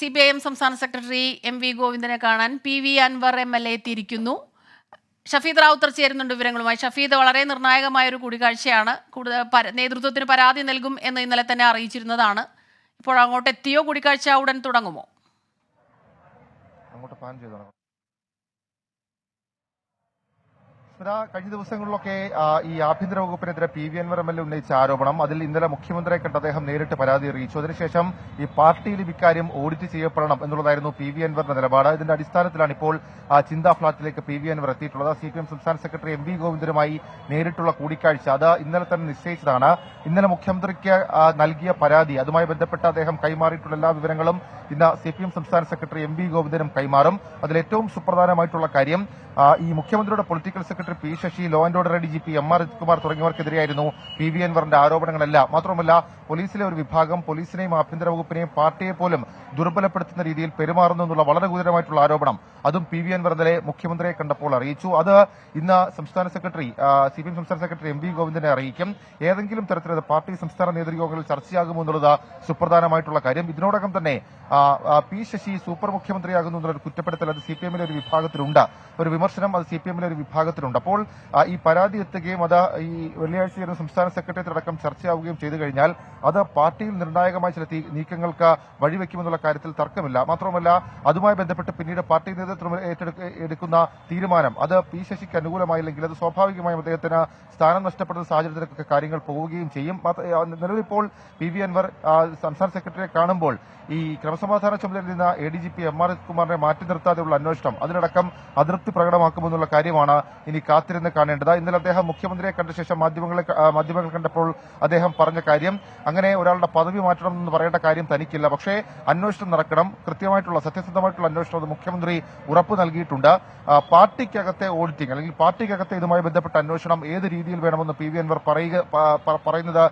C P I M സംസ്ഥാന secretary M V ഗോവിന്ദനെ കാണാൻ P V Anvar M L A എത്തിയിരിക്കുന്നു. ഷഫീദ് റാവുത്തർ ചേരുന്നുണ്ട് വിവരങ്ങളുമായി. ഷഫീദ് വളരെ നിർണായകമായ ഒരു കൂടിക്കാഴ്ചയാണ്. കൂടുതൽ നേതൃത്വത്തിന് പരാതി നൽകും എന്ന് ഇന്നലെ തന്നെ അറിയിച്ചിരുന്നതാണ്. ഇപ്പോൾ അങ്ങോട്ട് എത്തിയോ കൂടിക്കാഴ്ച ഉടൻ തുടങ്ങുമോ? അങ്ങോട്ട് പ്ലാൻ കഴിഞ്ഞ ദിവസങ്ങളിലൊക്കെ ഈ ആഭ്യന്തര വകുപ്പിനെതിരെ P V Anvar M L A ഉന്നയിച്ച ആരോപണം അതിൽ ഇന്നലെ മുഖ്യമന്ത്രിയെ കണ്ട് അദ്ദേഹം നേരിട്ട് പരാതി അറിയിച്ചു. അതിനുശേഷം ഈ പാർട്ടിയിൽ ഇക്കാര്യം ഓഡിറ്റ് ചെയ്യപ്പെടണം എന്നുള്ളതായിരുന്നു പി വി അൻവറിന്റെ നിലപാട്. ഇതിന്റെ അടിസ്ഥാനത്തിലാണ് ഇപ്പോൾ ചിന്താ ഫ്ളാറ്റിലേക്ക് പി വി അൻവർ എത്തിയിട്ടുള്ളത്. സി പി എം സംസ്ഥാന സെക്രട്ടറി എം വി ഗോവിന്ദനുമായി നേരിട്ടുള്ള കൂടിക്കാഴ്ച. അത് ഇന്നലെ തന്നെ നിശ്ചയിച്ചതാണ്. ഇന്നലെ മുഖ്യമന്ത്രിക്ക് നൽകിയ പരാതി അതുമായി ബന്ധപ്പെട്ട് അദ്ദേഹം കൈമാറിയിട്ടുള്ള എല്ലാ വിവരങ്ങളും ഇന്ന് സി പി എം സംസ്ഥാന സെക്രട്ടറി എം വി ഗോവിന്ദനും കൈമാറും. അതിൽ ഏറ്റവും സുപ്രധാനമായിട്ടുള്ള കാര്യം ഈ മുഖ്യമന്ത്രിയുടെ political secretary P Sasi law and order D G P M R Kumar തുടങ്ങിയവർക്കെതിരെയായിരുന്നു P V അൻവറിന്റെ ആരോപണങ്ങളല്ല. മാത്രമല്ല പോലീസിലെ ഒരു വിഭാഗം പോലീസിനെയും ആഭ്യന്തര വകുപ്പിനെയും പാർട്ടിയെ പോലും ദുർബലപ്പെടുത്തുന്ന രീതിയിൽ പെരുമാറുന്നു എന്നുള്ള വളരെ ഗുരുതരമായിട്ടുള്ള ആരോപണം അതും പി വി അൻവർ ഇന്നലെ മുഖ്യമന്ത്രിയെ കണ്ടപ്പോൾ അറിയിച്ചു. അത് ഇന്ന് സംസ്ഥാന സെക്രട്ടറി സി പി എം സംസ്ഥാന സെക്രട്ടറി എം വി ഗോവിന്ദനെ അറിയിക്കും. ഏതെങ്കിലും തരത്തിലത് പാർട്ടി സംസ്ഥാന നേതൃയോഗങ്ങളിൽ ചർച്ചയാകുമോ എന്നുള്ളത് സുപ്രധാനമായിട്ടുള്ള കാര്യം. ഇതിനോടകം തന്നെ പി ശശി സൂപ്പർ മുഖ്യമന്ത്രിയാകുന്നു എന്നുള്ളൊരു കുറ്റപ്പെടുത്തൽ അത് സി പി എമ്മിലെ ഒരു വിഭാഗത്തിലുണ്ട്. ഒരു വിമർശനം അത് സി പി എമ്മിലെ ഒരു വിഭാഗത്തിലുണ്ട്. അപ്പോൾ ഈ പരാതി എത്തുകയും അത് ഈ വെള്ളിയാഴ്ച ചേരുന്ന സംസ്ഥാന സെക്രട്ടേറിയറ്റ് അടക്കം ചർച്ചയാവുകയും ചെയ്തു കഴിഞ്ഞാൽ അത് പാർട്ടിയിൽ നിർണായകമായ ചില നീക്കങ്ങൾക്ക് വഴിവെക്കുമെന്നുള്ള കാര്യത്തിൽ തർക്കമില്ല. മാത്രമല്ല അതുമായി ബന്ധപ്പെട്ട് പിന്നീട് പാർട്ടി നേതൃത്വം എടുക്കുന്ന തീരുമാനം അത് പി ശശിക്ക് അനുകൂലമായില്ലെങ്കിൽ അത് സ്വാഭാവികമായും അദ്ദേഹത്തിന് സ്ഥാനം നഷ്ടപ്പെടുന്ന സാഹചര്യത്തിലൊക്കെ കാര്യങ്ങൾ പോവുകയും ചെയ്യും. നിലവിലിപ്പോൾ പി വി അൻവർ സംസ്ഥാന സെക്രട്ടറിയെ കാണുമ്പോൾ ഈ ക്രമസമാധാന ചുമതലയിൽ നിന്ന് A D G P M R കുമാറിനെ മാറ്റി നിർത്താതെയുള്ള അന്വേഷണം അതിനടക്കം അതൃപ്തി പ്രകടമാക്കുമെന്നുള്ള കാര്യമാണ് ഇനി കാത്തിരുന്ന് കാണേണ്ടത്. ഇന്നലെ അദ്ദേഹം മുഖ്യമന്ത്രിയെ കണ്ട ശേഷം മാധ്യമങ്ങളെ മാധ്യമങ്ങൾ കണ്ടപ്പോൾ അദ്ദേഹം പറഞ്ഞ കാര്യം അങ്ങനെ ഒരാളുടെ പദവി മാറ്റണം എന്ന് പറയേണ്ട കാര്യം തനിക്കില്ല. പക്ഷേ അന്വേഷണം നടക്കണം. കൃത്യമായിട്ടുള്ള സത്യസന്ധമായിട്ടുള്ള അന്വേഷണം മുഖ്യമന്ത്രി ഉറപ്പ് നൽകിയിട്ടുണ്ട്. പാർട്ടിക്കകത്തെ ഓഡിറ്റിംഗ് അല്ലെങ്കിൽ പാർട്ടിക്കകത്തെ ഇതുമായി ബന്ധപ്പെട്ട അന്വേഷണം ഏത് രീതിയിൽ വേണമെന്ന് പി വി അൻവർ പറയുന്നത്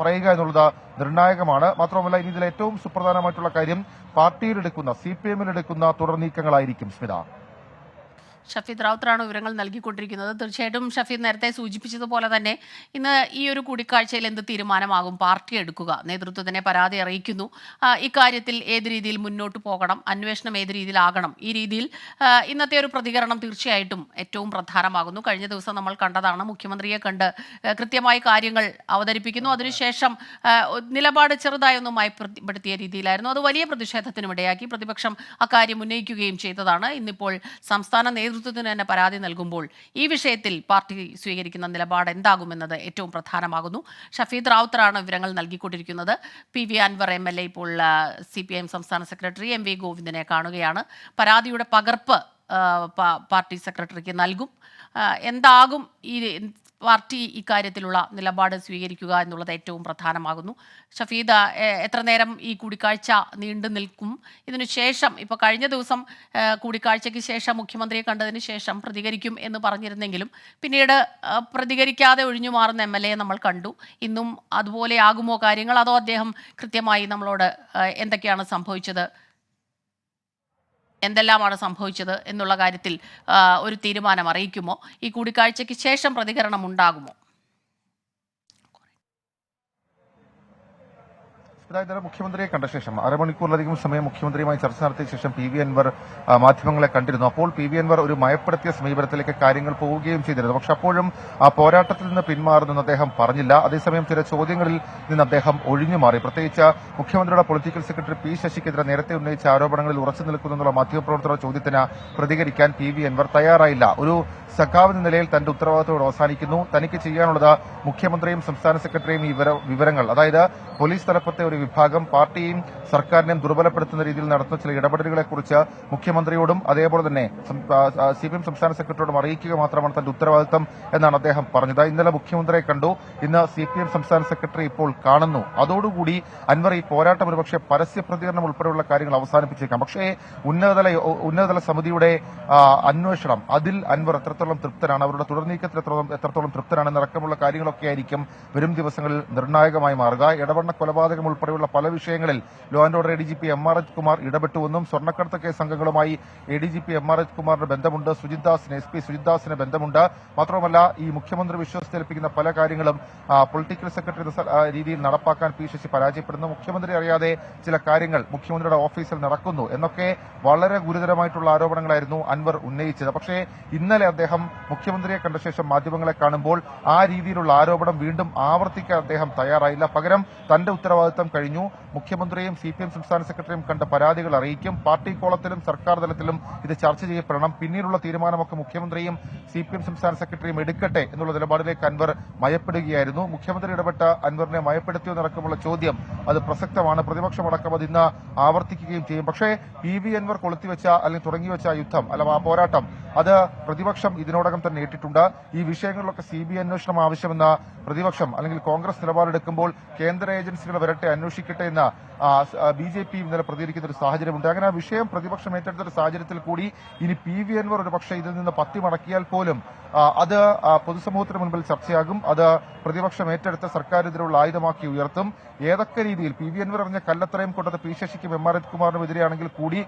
പറയുക എന്നുള്ളത് നിർണായകമാണ്. മാത്രമല്ല ഇനി ഇതിൽ ഏറ്റവും സുപ്രധാനമായിട്ടുള്ള കാര്യം പാർട്ടിയിലെടുക്കുന്ന സി പി എമ്മിലെടുക്കുന്ന തുടർ നീക്കങ്ങളായിരിക്കും സ്മിത. ഷഫീദ് റാവുത്തറാണ് വിവരങ്ങൾ നൽകിക്കൊണ്ടിരിക്കുന്നത്. തീർച്ചയായിട്ടും ഷഫീദ് നേരത്തെ സൂചിപ്പിച്ചതുപോലെ തന്നെ ഇന്ന് ഈ ഒരു കൂടിക്കാഴ്ചയിൽ എന്ത് തീരുമാനമാകും? പാർട്ടി എടുക്കുക നേതൃത്വത്തിനെ പരാതി അറിയിക്കുന്നു. ഇക്കാര്യത്തിൽ ഏത് രീതിയിൽ മുന്നോട്ട് പോകണം? അന്വേഷണം ഏത് രീതിയിലാകണം? ഈ രീതിയിൽ ഇന്നത്തെ ഒരു പ്രതികരണം തീർച്ചയായിട്ടും ഏറ്റവും പ്രധാനമാകുന്നു. കഴിഞ്ഞ ദിവസം നമ്മൾ കണ്ടതാണ് മുഖ്യമന്ത്രിയെ കണ്ട് കൃത്യമായി കാര്യങ്ങൾ അവതരിപ്പിക്കുന്നു. അതിനുശേഷം നിലപാട് ചെറുതായി ഒന്ന് മയപ്പെടുത്തിയ രീതിയിലായിരുന്നു. അത് വലിയ പ്രതിഷേധത്തിനും ഇടയാക്കി. പ്രതിപക്ഷം അക്കാര്യം ഉന്നയിക്കുകയും ചെയ്തതാണ്. ഇന്നിപ്പോൾ സംസ്ഥാന നേതൃത്വത്തിന് തന്നെ പരാതി നൽകുമ്പോൾ ഈ വിഷയത്തിൽ പാർട്ടി സ്വീകരിക്കുന്ന നിലപാട് എന്താകുമെന്നത് ഏറ്റവും പ്രധാനമാകുന്നു. ഷഫീദ് റാവുത്തറാണ് വിവരങ്ങൾ നൽകിക്കൊണ്ടിരിക്കുന്നത്. P V Anvar M L A ഇപ്പോൾ സി പി ഐ എം സംസ്ഥാന സെക്രട്ടറി എം വി ഗോവിന്ദനെ കാണുകയാണ്. പരാതിയുടെ പകർപ്പ് പാർട്ടി സെക്രട്ടറിക്ക് നൽകും. എന്താകും ഈ പാർട്ടി ഇക്കാര്യത്തിലുള്ള നിലപാട് സ്വീകരിക്കുക എന്നുള്ളത് ഏറ്റവും പ്രധാനമാകുന്നു. ഷഫീദ എത്ര നേരം ഈ കൂടിക്കാഴ്ച നീണ്ടു നിൽക്കും? ഇതിനുശേഷം ഇപ്പോൾ കഴിഞ്ഞ ദിവസം കൂടിക്കാഴ്ചയ്ക്ക് ശേഷം മുഖ്യമന്ത്രിയെ കണ്ടതിന് ശേഷം പ്രതികരിക്കും എന്ന് പറഞ്ഞിരുന്നെങ്കിലും പിന്നീട് പ്രതികരിക്കാതെ ഒഴിഞ്ഞു മാറുന്ന എം എൽ എ നമ്മൾ കണ്ടു. ഇന്നും അതുപോലെ ആകുമോ കാര്യങ്ങൾ? അതോ അദ്ദേഹം കൃത്യമായി നമ്മളോട് എന്തൊക്കെയാണ് സംഭവിച്ചത്? എന്തെല്ലാമാണ് സംഭവിച്ചത് എന്നുള്ള കാര്യത്തിൽ ഒരു തീരുമാനം അറിയിക്കുമോ? ഈ കൂടിക്കാഴ്ചയ്ക്ക് ശേഷം പ്രതികരണം ഉണ്ടാകുമോ? ഇന്നലെ മുഖ്യമന്ത്രിയെ കണ്ട ശേഷം അരമണിക്കൂറിലധികം സമയം മുഖ്യമന്ത്രിയുമായി ചർച്ച നടത്തിയ ശേഷം പി വി അൻവർ മാധ്യമങ്ങളെ കണ്ടിരുന്നു. അപ്പോൾ പി വി അൻവർ ഒരു മയപ്പെടുത്തിയ സമീപനത്തിലേക്ക് കാര്യങ്ങൾ പോവുകയും ചെയ്തിരുന്നു. പക്ഷെ അപ്പോഴും ആ പോരാട്ടത്തിൽ നിന്ന് പിന്മാറുന്നെന്ന് അദ്ദേഹം പറഞ്ഞില്ല. അതേസമയം ചില ചോദ്യങ്ങളിൽ നിന്ന് അദ്ദേഹം ഒഴിഞ്ഞു മാറി. പ്രത്യേകിച്ച് മുഖ്യമന്ത്രിയുടെ പൊളിറ്റിക്കൽ സെക്രട്ടറി പി ശശിക്കെതിരെ നേരത്തെ ഉന്നയിച്ച ആരോപണങ്ങളിൽ ഉറച്ചു നിൽക്കുന്നുള്ള മാധ്യമപ്രവർത്തകരുടെ ചോദ്യത്തിന് പ്രതികരിക്കാൻ പി വി അൻവർ തയ്യാറായില്ല. ഒരു സഖാവ് നിലയിൽ തന്റെ ഉത്തരവാദിത്തോട് അവസാനിക്കുന്നു. തനിക്ക് ചെയ്യാനുള്ളത് മുഖ്യമന്ത്രിയും സംസ്ഥാന സെക്രട്ടറിയും ഈ വിവരങ്ങൾ. അതായത് പോലീസ് തലപ്പത്തെ ഒരു വിഭാഗം പാർട്ടിയും സർക്കാരിനെയും ദുർബലപ്പെടുത്തുന്ന രീതിയിൽ നടത്തുന്ന ചില ഇടപെടലുകളെ കുറിച്ച് മുഖ്യമന്ത്രിയോടും അതേപോലെ തന്നെ സി പി എം സംസ്ഥാന സെക്രട്ടറിയോടും അറിയിക്കുക മാത്രമാണ് തന്റെ ഉത്തരവാദിത്തം എന്നാണ് അദ്ദേഹം പറഞ്ഞത്. ഇന്നലെ മുഖ്യമന്ത്രിയെ കണ്ടു. ഇന്ന് സി പി എം സംസ്ഥാന സെക്രട്ടറി ഇപ്പോൾ കാണുന്നു. അതോടുകൂടി അൻവർ ഈ പോരാട്ടം ഒരുപക്ഷെ പരസ്യ പ്രതികരണം ഉൾപ്പെടെയുള്ള കാര്യങ്ങൾ അവസാനിപ്പിച്ചേക്കാം. പക്ഷേ ഉന്നതതല ഉന്നതതല സമിതിയുടെ അന്വേഷണം അതിൽ അൻവർ എത്രത്തോളം തൃപ്തനാണ് അവരുടെ തുടർനീക്കത്തിൽ എത്രത്തോളം എത്രത്തോളം തൃപ്തനാണെന്നടക്കമുള്ള കാര്യങ്ങളൊക്കെ ആയിരിക്കും വരും ദിവസങ്ങളിൽ നിർണായകമായി മാറുക. ഇടവണ്ണ കൊലപാതകം ഉൾപ്പെടെ ഉൾപ്പെടെയുള്ള പല വിഷയങ്ങളിൽ law and order A D G P M R H Kumar ഇടപെട്ടുവെന്നും സ്വർണക്കടത്ത് കേസ് അംഗങ്ങളുമായി A D G P M R H കുമാറിന് ബന്ധമുണ്ട് സുജിത് ദാസിന് എസ് പി സുജിത് ദാസിന് ബന്ധമുണ്ട്. മാത്രമല്ല ഈ മുഖ്യമന്ത്രി വിശ്വസിച്ചേൽപ്പിക്കുന്ന പല കാര്യങ്ങളും പൊളിറ്റിക്കൽ സെക്രട്ടറി രീതിയിൽ നടപ്പാക്കാൻ പി ശശി പരാജയപ്പെടുന്നു. മുഖ്യമന്ത്രി അറിയാതെ ചില കാര്യങ്ങൾ മുഖ്യമന്ത്രിയുടെ ഓഫീസിൽ നടക്കുന്നു എന്നൊക്കെ വളരെ ഗുരുതരമായിട്ടുള്ള ആരോപണങ്ങളായിരുന്നു അൻവർ ഉന്നയിച്ചത്. പക്ഷേ ഇന്നലെ അദ്ദേഹം മുഖ്യമന്ത്രിയെ കണ്ട ശേഷം മാധ്യമങ്ങളെ കാണുമ്പോൾ ആ രീതിയിലുള്ള ആരോപണം വീണ്ടും ആവർത്തിക്കാൻ അദ്ദേഹം തയ്യാറായില്ല. പകരം തന്റെ ഉത്തരവാദിത്തം കഴിഞ്ഞു. മുഖ്യമന്ത്രിയും സി പി എം സംസ്ഥാന സെക്രട്ടറിയും കണ്ട പരാതികൾ അറിയിക്കും. പാർട്ടി കോളത്തിലും സർക്കാർ തലത്തിലും ഇത് ചർച്ച ചെയ്യപ്പെടണം. പിന്നീടുള്ള തീരുമാനമൊക്കെ മുഖ്യമന്ത്രിയും സി പി എം സംസ്ഥാന സെക്രട്ടറിയും എടുക്കട്ടെ എന്നുള്ള നിലപാടിലേക്ക് അൻവർ മയപ്പെടുകയായിരുന്നു. മുഖ്യമന്ത്രി ഇടപെട്ട അൻവറിനെ മയപ്പെടുത്തിയോ നടക്കുമുള്ള ചോദ്യം അത് പ്രസക്തമാണ്. പ്രതിപക്ഷമടക്കം അത് ഇന്ന് ആവർത്തിക്കുകയും ചെയ്യും. പക്ഷേ പി വി അൻവർ കൊളുത്തിവെച്ച അല്ലെങ്കിൽ തുടങ്ങിവെച്ച യുദ്ധം അല്ല ആ പോരാട്ടം അത് പ്രതിപക്ഷം ഇതിനോടകം തന്നെ ഏറ്റിട്ടുണ്ട്. ഈ വിഷയങ്ങളിലൊക്കെ സി ബി ഐ അന്വേഷണം ആവശ്യമെന്ന പ്രതിപക്ഷം അല്ലെങ്കിൽ കോൺഗ്രസ് നിലപാടെടുക്കുമ്പോൾ കേന്ദ്ര ഏജൻസികൾ വരട്ടെ അന്വേഷിക്കട്ടെ എന്ന ബി ജെ പി ഇന്നലെ പ്രതികരിക്കുന്ന ഒരു സാഹചര്യമുണ്ട്. അങ്ങനെ ആ വിഷയം പ്രതിപക്ഷം ഏറ്റെടുത്ത ഒരു സാഹചര്യത്തിൽ കൂടി ഇനി പി വി അൻവർ ഒരു പക്ഷേ ഇതിൽ നിന്ന് പത്തി മടക്കിയാൽ പോലും അത് പൊതുസമൂഹത്തിന് മുൻപിൽ ചർച്ചയാകും. അത് പ്രതിപക്ഷം ഏറ്റെടുത്ത സർക്കാരിനെതിരെയുള്ള ആയുധമാക്കി ഉയർത്തും. ഏതൊക്കെ രീതിയിൽ പി വി അൻവർ അറിഞ്ഞ കല്ലത്രയും കൊണ്ടത് പി ശശിക്കും എം ആർ എച്ച് കുമാറിനും എതിരെയാണെങ്കിൽ കൂടി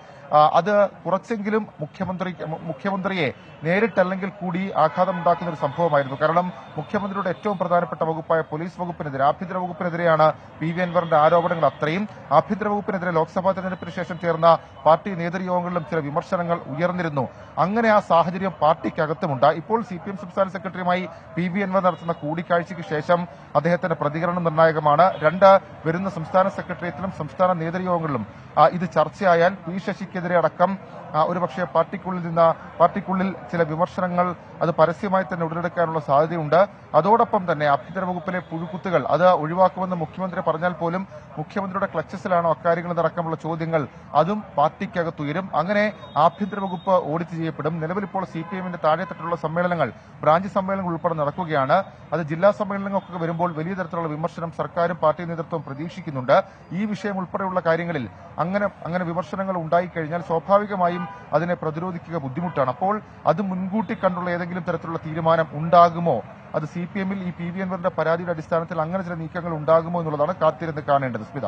അത് കുറച്ചെങ്കിലും മുഖ്യമന്ത്രി മുഖ്യമന്ത്രിയെ നേരിട്ടല്ലെങ്കിൽ കൂടി ആഘാതമുണ്ടാക്കുന്ന ഒരു സംഭവമായിരുന്നു. കാരണം മുഖ്യമന്ത്രിയുടെ ഏറ്റവും പ്രധാനപ്പെട്ട വകുപ്പായ പോലീസ് വകുപ്പിനെതിരെ ആഭ്യന്തര വകുപ്പിനെതിരെയാണ് പി. വി. അൻവറിന്റെ ആരോപണങ്ങൾ അത്രയും. ആഭ്യന്തര വകുപ്പിനെതിരെ ലോക്സഭാ തെരഞ്ഞെടുപ്പിന് ശേഷം ചേർന്ന പാർട്ടി നേതൃയോഗങ്ങളിലും ചില വിമർശനങ്ങൾ ഉയർന്നിരുന്നു. അങ്ങനെ ആ സാഹചര്യം പാർട്ടിക്കകത്തുമുണ്ട്. ഇപ്പോൾ സി പി എം സംസ്ഥാന സെക്രട്ടറിയുമായി പി. വി. അൻവർ നടത്തുന്ന കൂടിക്കാഴ്ചയ്ക്ക് ശേഷം അദ്ദേഹത്തിന്റെ പ്രതികരണം നിർണായകമാണ്. രണ്ട് വരുന്ന സംസ്ഥാന സെക്രട്ടേറിയറ്റിലും സംസ്ഥാന നേതൃയോഗങ്ങളിലും ഇത് ചർച്ചയായാൽ പി. ശശിക്കെതിരെ അടക്കം ഒരുപക്ഷെ പാർട്ടിക്കുള്ളിൽ നിന്ന് പാർട്ടിക്കുള്ളിൽ ചില വിമർശനങ്ങൾ അത് പരസ്യമായി തന്നെ ഉടലെടുക്കാനുള്ള സാധ്യതയുണ്ട്. അതോടൊപ്പം തന്നെ ആഭ്യന്തര വകുപ്പിലെ പുഴുക്കുത്തുകൾ അത് ഒഴിവാക്കുമെന്ന് മുഖ്യമന്ത്രി പറഞ്ഞാൽ പോലും മുഖ്യമന്ത്രിയുടെ ക്ലച്ചസിലാണോ അക്കാര്യങ്ങൾ നടക്കാനുള്ള ചോദ്യങ്ങൾ അതും പാർട്ടിക്കകത്തുയരും. അങ്ങനെ ആഭ്യന്തര വകുപ്പ് ഓഡിറ്റ് ചെയ്യപ്പെടും. നിലവിൽ ഇപ്പോൾ സി പി എമ്മിന്റെ താഴെത്തട്ടിലുള്ള സമ്മേളനങ്ങൾ ബ്രാഞ്ച് സമ്മേളനങ്ങൾ ഉൾപ്പെടെ നടക്കുകയാണ്. അത് ജില്ലാ സമ്മേളനങ്ങളൊക്കെ വരുമ്പോൾ വലിയ തരത്തിലുള്ള വിമർശനം സർക്കാരും പാർട്ടി നേതൃത്വം പ്രതീക്ഷിക്കുന്നുണ്ട്. ഈ വിഷയം ഉൾപ്പെടെയുള്ള കാര്യങ്ങളിൽ അങ്ങനെ അങ്ങനെ വിമർശനങ്ങൾ ഉണ്ടായിക്കഴിഞ്ഞാൽ സ്വാഭാവികമായും അതിനെ പ്രതിരോധിക്കുക ബുദ്ധിമുട്ടാണ്. അപ്പോൾ അത് മുൻകൂട്ടി കണ്ടുള്ള ഏതെങ്കിലും തരത്തിലുള്ള തീരുമാനം ഉണ്ടാകുമോ? അത് സി പി എമ്മിൽ ഈ പി വി അൻവറിന്റെ പരാതിയുടെ അടിസ്ഥാനത്തിൽ അങ്ങനെ ചില നീക്കങ്ങൾ ഉണ്ടാകുമോ എന്നുള്ളതാണ് കാത്തിരുന്ന് കാണേണ്ടത്. സ്മിത.